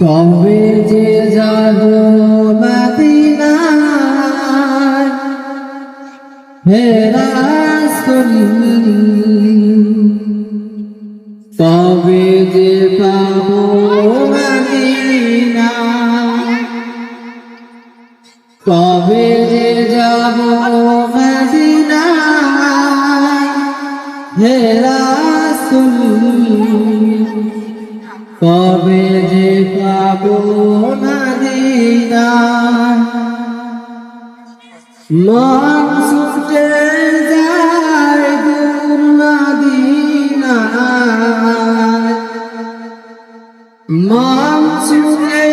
কবে যে যাব মদিনায় হে রাসূল কবে যে পাবো কবে যে যাব মদিনা হে রাসূল কবে যে পাবো মদিনা মন ছুটে যায় দূর মদিনা মন ছুটে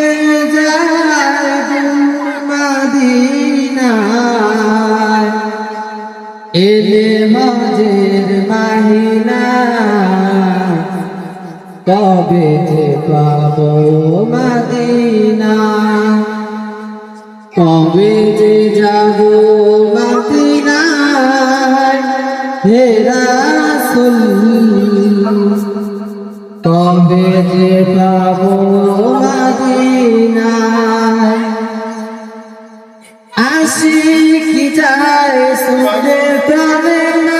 যায় দূর মদিনা এলে মজের মাহিনা কবে পাবো মদিনা? কবে যে যাব মদিনা হে রাসূল, কবে যে পাবো আসি কি যায় সুরে প্রাণে মদিনা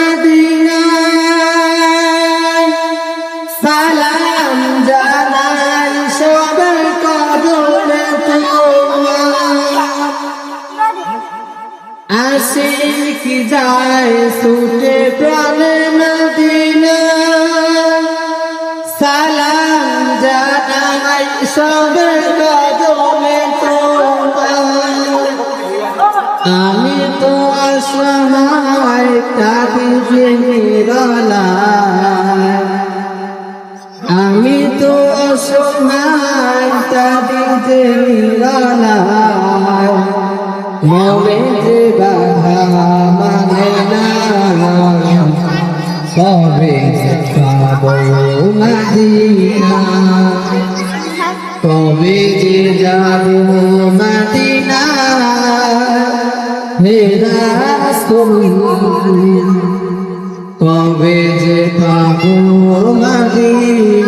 আসি কি যায়, ছুটে প্রাণে মদিনা। সালাম জানাই সবার কদমে আমি তো অসহায় কাঁদি যে আমি তো অসহায় কাঁদি যে নিরলায়। মনে পাবো মদিনা? কবে যে যাব মদিনা? হে কবে যে পাবো মদিনা?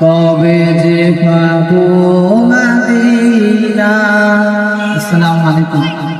কবে যে পাবো মদিনা। আসসালামু আলাইকুম।